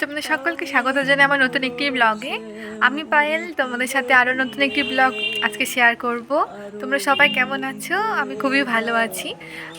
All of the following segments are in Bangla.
তোমাদের সকলকে স্বাগত জানাই আমার নতুন একটি ব্লগে আমি পায়েল, তোমাদের সাথে আরও নতুন একটি ব্লগ আজকে শেয়ার করব। তোমরা সবাই কেমন আছো? আমি খুবই ভালো আছি।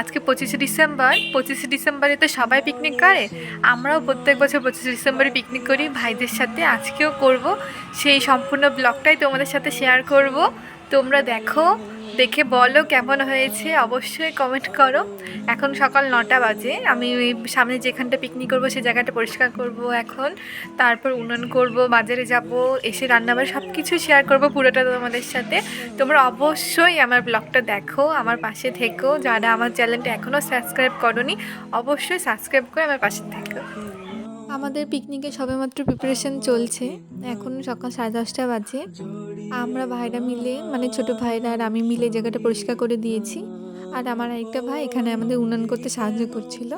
আজকে পঁচিশে ডিসেম্বর, পঁচিশে ডিসেম্বরে তো সবাই পিকনিক করে। আমরাও প্রত্যেক বছর পঁচিশে ডিসেম্বরে পিকনিক করি। ভাইদের সাথে আজকেও করব। সেই সম্পূর্ণ ব্লগটাই তোমাদের সাথে শেয়ার করব। তোমরা দেখো দেখে বলো কেমন হয়েছে, অবশ্যই কমেন্ট করো। এখন সকাল নটা বাজে, আমি সামনে যেখানটা পিকনিক করব সেই জায়গাটা পরিষ্কার করব এখন। তারপর উন্নয়ন করব, বাজারে যাব, এসে রান্নাবার সব কিছু শেয়ার করব পুরোটা তোমাদের সাথে। তোমরা অবশ্যই আমার ব্লগটা দেখো, আমার পাশে থেকো। যারা আমার চ্যানেলটা এখনও সাবস্ক্রাইব করনি, অবশ্যই সাবস্ক্রাইব করে আমার পাশে থেকো। আমাদের পিকনিকে সবেমাত্র প্রিপারেশন চলছে। এখন সকাল সাড়ে দশটা বাজে। আমরা ভাইরা মিলে মানে ছোট ভাইরা আর আমি মিলে জায়গাটা পরিষ্কার করে দিয়েছি। আর আমার আরেকটা ভাই এখানে আমাদের উন্নয়ন করতে সাহায্য করছিল।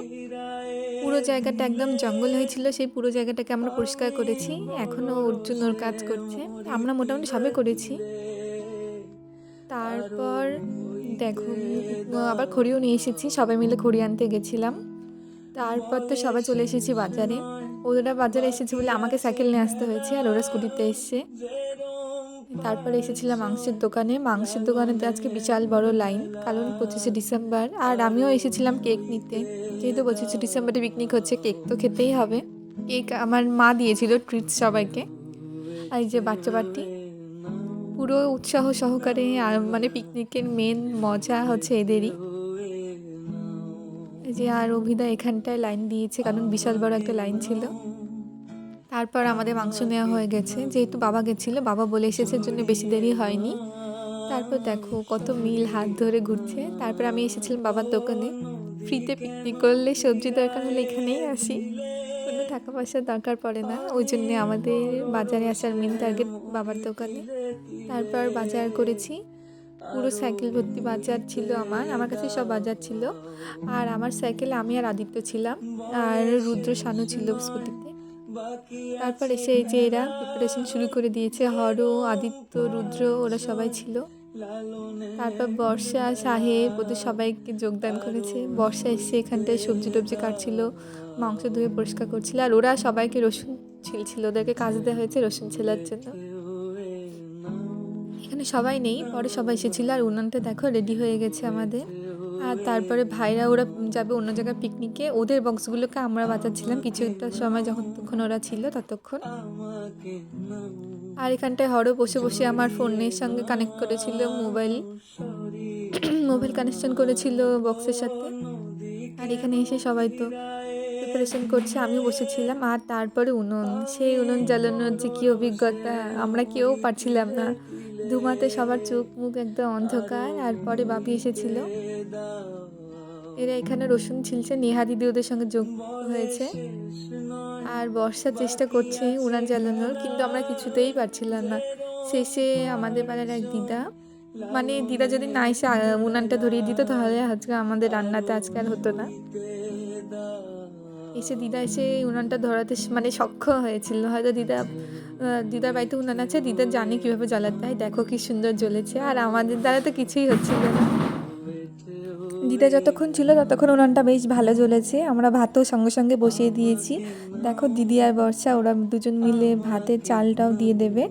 পুরো জায়গাটা একদম জঙ্গল হয়েছিল, সেই পুরো জায়গাটাকে আমরা পরিষ্কার করেছি। এখনও অর্জুন ওর কাজ করছে। আমরা মোটামুটি সবে করেছি। তারপর দেখো, আবার খড়িও নিয়ে এসেছি। সবাই মিলে খড়ি আনতে গেছিলাম। তারপর তো সবাই চলে এসেছি বাজারে। ওরা বাজারে এসেছে বলে আমাকে সাইকেল নিয়ে আসতে হয়েছে আর ওরা স্কুটিতে এসছে। তারপরে এসেছিলাম মাংসের দোকানে। মাংসের দোকানে তো আজকে বিশাল বড় লাইন, কারণ পঁচিশে ডিসেম্বর। আর আমিও এসেছিলাম কেক নিতে। যেহেতু পঁচিশে ডিসেম্বরে পিকনিক হচ্ছে, কেক তো খেতেই হবে। কেক আমার মা দিয়েছিল ট্রিট সবাইকে। আর যে বাচ্চা বাটি পুরো উৎসাহ সহকারে মানে পিকনিকের মেন মজা হচ্ছে এদেরই। যে আর অভিদা এখানটায় লাইন দিয়েছে, কারণ বিশাল বড় একটা লাইন ছিল। তারপর আমাদের মাংস নেওয়া হয়ে গেছে। যেহেতু বাবা গেছিল, বাবা বলে এসেছে জন্য বেশি দেরি হয়নি। তারপর দেখো কত মিল হাত ধরে ঘুরছে। তারপর আমি এসেছিলাম বাবার দোকানে। ফ্রিতে পিকনিক করলে সবজি দরকার হলে এখানেই আসি। কোনো টাকা পয়সার দরকার পড়ে না। ওই জন্যে আমাদের বাজারে আসার মেন টার্গেট বাবার দোকানে। তারপর বাজার করেছি। পুরো সাইকেল ভর্তি বাজার ছিল আমার আমার কাছে সব বাজার ছিল। আর আমার সাইকেলে আমি আর আদিত্য ছিলাম আর রুদ্র শানু ছিল স্কুটিতে। তারপর এসে এই যে এরা প্রিপারেশন শুরু করে দিয়েছে হর আদিত্য রুদ্র ওরা সবাই ছিল। তারপর বর্ষা সাহেব ওদের সবাইকে যোগদান করেছে। বর্ষা এসে এখানটায় সবজি টবজি কাটছিল মাংস ধুয়ে পরিষ্কার করছিল আর ওরা সবাইকে রসুন ছিলছিল ওদেরকে কাজ দেওয়া হয়েছে রসুন ছেলার জন্য। এখানে সবাই নেই, পরে সবাই এসেছিল আর উনানটা দেখো রেডি হয়ে গেছে আমাদের। আর তারপরে ভাইরা ওরা যাবে অন্য জায়গায় পিকনিকে ওদের বক্সগুলোকে আমরা বাঁচাচ্ছিলাম কিছুটা সময় যখন তখন ওরা ছিল ততক্ষণ। আর এখানটায় হরও বসে বসে আমার ফোনের সঙ্গে কানেক্ট করেছিল মোবাইল মোবাইল কানেকশন করেছিল বক্সের সাথে। আর এখানে এসে সবাই তো প্রিপারেশন করছে, আমিও বসেছিলাম। আর তারপরে উনুন। সেই উনুন জ্বালানোর যে কী অভিজ্ঞতা, আমরা কেউ পারছিলাম না। ধুমাতে সবার চোখ মুখ একদম অন্ধকার, আর পরে বাপি এসেছিল। এরা এখানে রসুন ছিলছে নেহা দিদি ওদের সঙ্গে যোগ হয়েছে। আর বর্ষার চেষ্টা করছে উনান জ্বালানোর, কিন্তু আমরা কিছুতেই পারছিলাম না। শেষে আমাদের পাড়ার এক দিদা মানে দিদা যদি না এসে উনানটা ধরিয়ে দিত, তাহলে আজকে আমাদের রান্নাতে আজকাল হতো না। এসে দিদা এসে উনানটা ধরাতে মানে সক্ষম হয়েছিল। হয়তো দিদা দিদার বাড়িতে উনান আছে, দিদা জানে কীভাবে জ্বালাতে হয়। দেখো কি সুন্দর জ্বলেছে। আর আমাদের দ্বারা তো কিছুই হচ্ছিল না। দিদা যতক্ষণ ছিল ততক্ষণ উনানটা বেশ ভালো জ্বলেছে। আমরা ভাতও সঙ্গে সঙ্গে বসিয়ে দিয়েছি। দেখো দিদি আর বর্ষা, ওরা দুজন মিলে ভাতের চালটাও দিয়ে দেবে।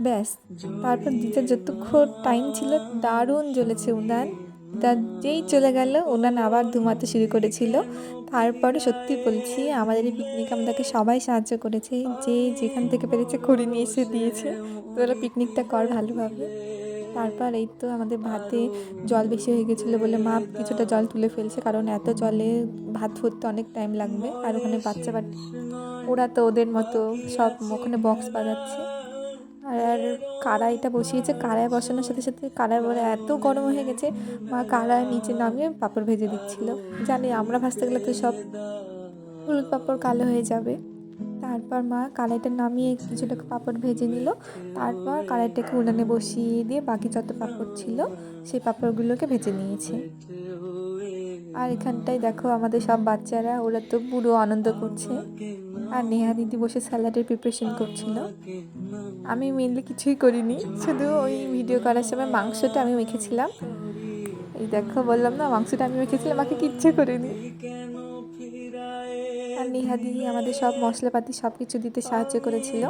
ব্যাস। তারপর দিদার যতক্ষণ টাইম ছিল, দারুণ জ্বলেছে উনান। তার যেই চলে গেল উনান আবার ধুমাতে শুরু করেছিল। তারপরে সত্যি বলছি, আমাদের এই পিকনিক আমাদেরকে সবাই সাহায্য করেছে। যে যেখান থেকে পেরেছে খড়ি নিয়ে এসে দিয়েছে। তোরা পিকনিকটা কর ভালোভাবে। তারপর এই তো আমাদের ভাতে জল বেশি হয়ে গেছিল বলে মা কিছুটা জল তুলে ফেলছে, কারণ এত জলে ভাত ফুটতে অনেক টাইম লাগবে। আর ওখানে বাচ্চা বাচ্চা, ওরা তো ওদের মতো সব ওখানে বক্স বাজাচ্ছে। আর কড়াইটা বসিয়েছে। কড়াই বসানোর সাথে সাথে কড়াই বলে, এত গরম হয়ে গেছে। মা কড়াই নিচে নামিয়ে পাঁপড় ভেজে দিচ্ছিল। জানি, আমরা ভাজতে গেলে তো সব হলুদ পাঁপড় কালো হয়ে যাবে। তারপর মা কড়াইটা নামিয়ে কিছুটা পাঁপড় ভেজে নিল। তারপর কড়াইটাকে উনানে বসিয়ে দিয়ে বাকি যত পাঁপড় ছিল, সেই পাঁপড়গুলোকে ভেজে নিয়েছে। আর এখানটায় দেখো আমাদের সব বাচ্চারা, ওরা তো পুরো আনন্দ করছে। আর নেহা দিদি বসে স্যালাডের প্রিপারেশন করছিল। আমি মেনলি কিছুই করিনি, শুধু ওই ভিডিও করার সময় মাংসটা আমি মেখেছিলাম। এই দেখো, বললাম না, মাংসটা আমি মেখেছিলাম, আমাকে কিচ্ছু করিনি। আর নিহাদি আমাদের সব মশলাপাতি সব কিছু দিতে সাহায্য করেছিল।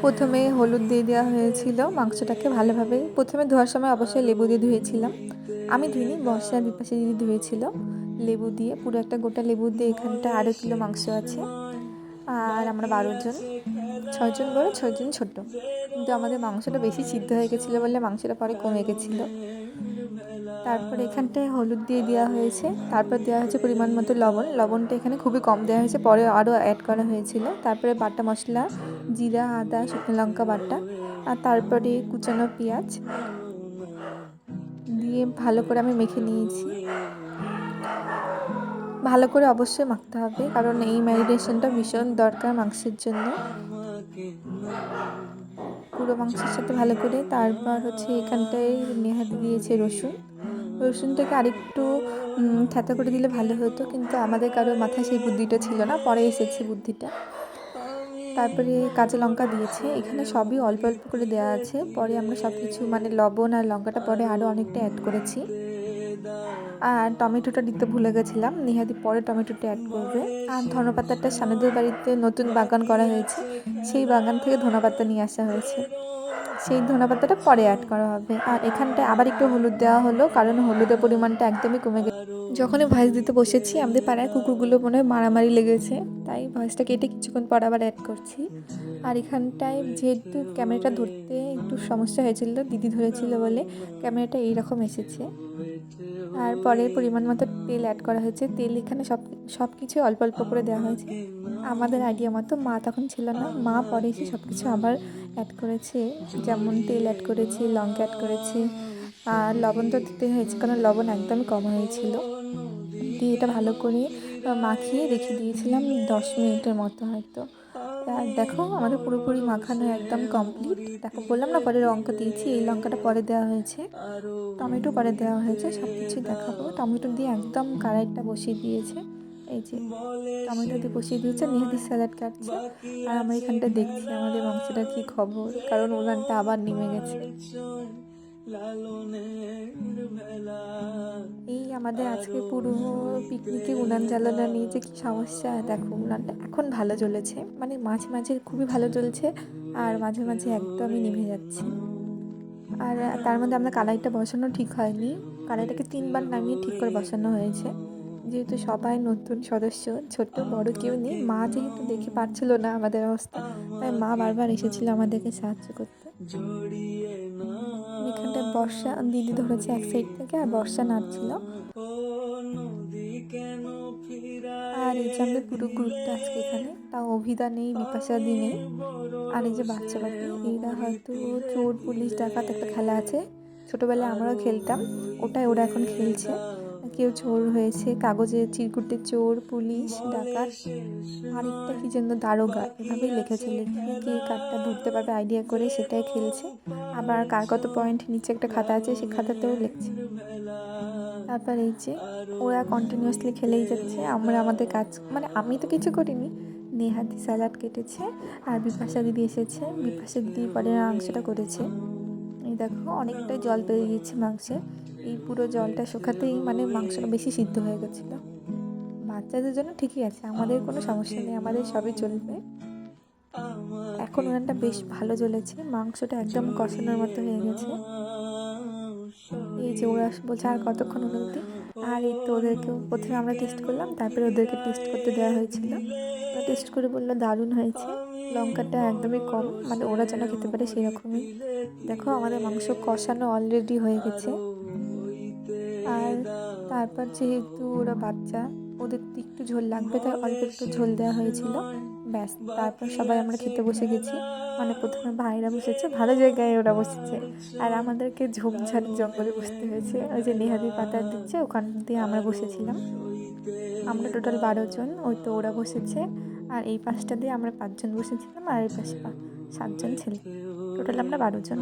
প্রথমে হলুদ দিয়ে দেওয়া হয়েছিল মাংসটাকে ভালোভাবে। প্রথমে ধোয়ার সময় অবশ্যই লেবু দিয়ে ধুয়েছিলাম। আমি ধুইনি বর্ষা বিপাশে দিদি ধুয়েছিল। লেবু দিয়ে, পুরো একটা গোটা লেবু দিয়ে এখানটা আরও কিলো মাংস আছে। আর আমরা বারো জন ছয়জন বড় ছয়জন ছোট। কিন্তু আমাদের মাংসটা বেশি সিদ্ধ হয়ে গেছিল বলে মাংসটা পরে কমে গেছিল। তারপর এখানটায় হলুদ দিয়ে দেওয়া হয়েছে। তারপর দেওয়া হয়েছে পরিমাণ মতো লবণ। লবণটা এখানে খুবই কম দেওয়া হয়েছে। পরে আরও অ্যাড করা হয়েছিল। তারপরে বাটা মশলা, জিরা, আদা, শুকনো লঙ্কা বাটা, আর তারপরে কুচানো পেঁয়াজ। দিয়ে ভালো করে আমি মেখে নিয়েছি। ভালো করে অবশ্যই মাখতে হবে, কারণ এই ম্যারিনেশনটা ভীষণ দরকার মাংসের জন্য। পুরো মাংসের সাথে ভালো করে, তারপর হচ্ছে এখানটায় নেহাতি দিয়েছে রসুন। রসুনটাকে আরেকটু থেতা করে দিলে ভালো হতো, কিন্তু আমাদের কারও মাথায় সেই বুদ্ধিটা ছিল না, পরে এসেছে বুদ্ধিটা। তারপরে কাঁচা লঙ্কা দিয়েছে। এখানে সবই অল্প অল্প করে দেওয়া আছে। পরে আমরা সব কিছু মানে লবণ আর লঙ্কাটা পরে আরও অনেকটা অ্যাড করেছি। আর টমেটোটা দিতে ভুলে গেছিলাম। নিহাদি পরে টমেটোটা অ্যাড করবে। আর ধনেপাতাটা সানুদের বাড়িতে নতুন বাগান করা হয়েছে। সেই বাগান থেকে ধনেপাতা নিয়ে আসা হয়েছে। সেই ধনেপাতাটা পরে অ্যাড করা হবে। আর এখানটায় আবার একটু হলুদ দেওয়া হলো। কারণ হলুদের পরিমাণটা একদমই কমে গেছে। যখনই ভয়েস দিতে বসেছি, আমাদের পাড়ার কুকুরগুলো মনে হয় মারামারি লেগেছে। তাই ভয়েসটা কেটে কিছুক্ষণ পর আবার অ্যাড করছি। আর এখানটায় যেহেতু ক্যামেরাটা ধরতে একটু সমস্যা হয়েছিল, দিদি ধরেছিল বলে ক্যামেরাটা এইরকম এসেছে। আর পরে পরিমাণ মতো তেল অ্যাড করা হয়েছে। তেল এখানে সব সব কিছু অল্প অল্প করে দেওয়া হয়েছে। আমাদের আইডিয়া মতো মা তখন ছিল না। মা পরে এসে সব কিছু আবার অ্যাড করেছে। যেমন তেল অ্যাড করেছে, লঙ্কা অ্যাড করেছে। আর লবণ তো দিতে হয়েছে, কারণ লবণ একদমই কম হয়েছিল। দিয়ে এটা ভালো করে মাখিয়ে রেখে দিয়েছিলাম দশ মিনিটের মতো হয়তো। আর দেখো, আমাদের পুরোপুরি মাখানো একদম কমপ্লিট দেখো, বললাম না পরে লঙ্কা দিয়েছি, এই লঙ্কাটা পরে দেওয়া হয়েছে। টমেটো পরে দেওয়া হয়েছে সব কিছু দেখাবো। টমেটো দিয়ে একদম কড়াইটা বসিয়ে দিয়েছে। এই যে, টমেটো দিয়ে বসিয়ে দিয়েছে নিহাতি স্যালাড কাটছে। আর আমরা এখানটা দেখছি আমাদের মাংসটার কি খবর, কারণ উনানটা আবার নেমে গেছে। এই আমাদের আজকে পুরো পিকনিকে উনান জ্বালানো নিয়ে যে কী সমস্যা দেখো উনানটা এখন ভালো জ্বলেছে মানে মাঝে মাঝে খুবই ভালো জ্বলছে আর মাঝে মাঝে একদমই নিভে যাচ্ছে। আর তার মধ্যে আমরা কড়াইটা বসানো ঠিক হয়নি। কড়াইটাকে তিনবার নামিয়ে ঠিক করে বসানো হয়েছে। যেহেতু সবাই নতুন সদস্য ছোট বড় কেউ নেই মা যেহেতু দেখে পারছিল না আমাদের অবস্থা তাই মা বারবার এসেছিল আমাদেরকে সাহায্য করতে। এখানটায় বর্ষা, দিদি ধরেছে এক সাইড থেকে আর বর্ষা নাড়ছিল। আর এই যে আমাদের পুরো গ্রুপটা আজকে এখানে তাও অভিদা নেই, বিপাশা দি নেই। আর এই যে বাচ্চা বাচ্চা, এরা হয়তো চোর, পুলিশ, ডাকাত একটা খেলা আছে। ছোটোবেলায় আমরাও খেলতাম, ওটাই ওরা এখন খেলছে। কেউ চোর হয়েছে, কাগজে চিরকুটে চোর, পুলিশ, ডাকাত, আরেকটা কি যেন দারোগা এভাবেই লিখেছে লিখে কে কার্ডটা ধরতে পারবে আইডিয়া করে সেটাই খেলছে। আবার কার কত পয়েন্ট নিচে একটা খাতা আছে সেই খাতাতেও লিখছে। তারপর এই যে ওরা কন্টিনিউয়াসলি খেলেই যাচ্ছে, আমরা আমাদের কাজ মানে আমি তো কিছু করিনি। নেহাতি স্যালাড কেটেছে, আর বিপাশা দিদি এসেছে, বিপাশা দিদি পরে মাংসটা করেছে। এই দেখো, অনেকটাই জল পেয়ে গিয়েছে মাংসে। এই পুরো জলটা শুকাতেই মানে মাংসটা বেশি সিদ্ধ হয়ে গেছিল। বাচ্চাদের জন্য ঠিকই আছে, আমাদের কোনো সমস্যা নেই, আমাদের সবই চলবে। এখন ওনারটা বেশ ভালো জ্বলেছে, মাংসটা একদম কষানোর মতো হয়ে গেছে। এই যে ওরা বলছে আর কতক্ষণ অনুমতি আর এই তো ওদেরকেও প্রথমে আমরা টেস্ট করলাম, তারপরে ওদেরকে টেস্ট করতে দেওয়া হয়েছিল। ওরা টেস্ট করে বলল দারুণ হয়েছে, লঙ্কাটা একদমই কম মানে ওরা যেন খেতে পারে সেরকমই। দেখো আমাদের মাংস কষানো অলরেডি হয়ে গেছে। তারপর যেহেতু ওরা বাচ্চা, ওদের একটু ঝোল লাগবে, তাই অল্প একটু ঝোল দেওয়া হয়েছিল। ব্যাস, তারপর সবাই আমরা খেতে বসে গেছি। মানে প্রথমে ভাইরা বসেছে, ভালো জায়গায় ওরা বসেছে। আর আমাদেরকে ঝোপঝাড় জঙ্গলে বসতে হয়েছে। ওই যে নেহাদি পাতা দিচ্ছে, ওখান দিয়ে আমরা বসেছিলাম। আমরা টোটাল বারো জন, ওই তো ওরা বসেছে। আর এই পাশটা দিয়ে আমরা পাঁচজন বসেছিলাম, আর এই পাশে সাতজন ছেলে। টোটাল আমরা বারো জন।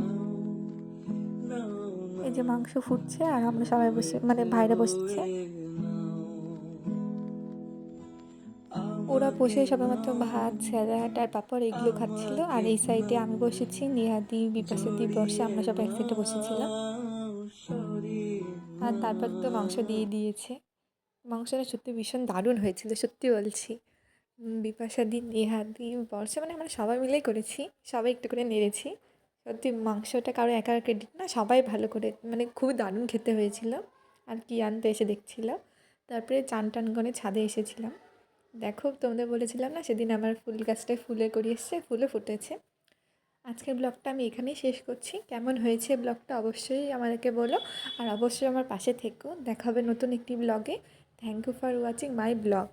এই যে মাংস ফুটছে আর আমরা সবাই বসে মানে ভাইরা বসেছে। ওরা বসে সবাই মাত্র ভাত, স্যালাড আর পাপড় এগুলো খাচ্ছিল। আর এই সাইডে আমি বসেছি, নিহাদি, বিপাশাদি, বর্ষে, আমরা সবাই এক সাইডে বসেছিলাম। আর তারপর তো মাংস দিয়ে দিয়েছে। মাংসটা সত্যি ভীষণ দারুণ হয়েছিল, সত্যি বলছি। বিপাশাদি, নেহাদি, বর্ষা মানে আমরা সবাই মিলেই করেছি। সবাই একটু করে নেড়েছি। সত্যি মাংসটা কারও একার ক্রেডিট না, সবাই ভালো করে মানে খুবই দারুণ খেতে হয়েছিল। আর কি আনতে এসে দেখছিল তারপরে চান টান করে ছাদে এসেছিলাম। দেখো, তোমাদের বলেছিলাম না, সেদিন আমার ফুল গাছটায় ফুলে করি এসছে, ফুলে ফুটেছে। আজকের ব্লগটা আমি এখানেই শেষ করছি। কেমন হয়েছে ব্লগটা অবশ্যই আমাদেরকে বলো। আর অবশ্যই আমার পাশে থেকো। দেখা হবে নতুন একটি ব্লগে। Thank you for watching my blog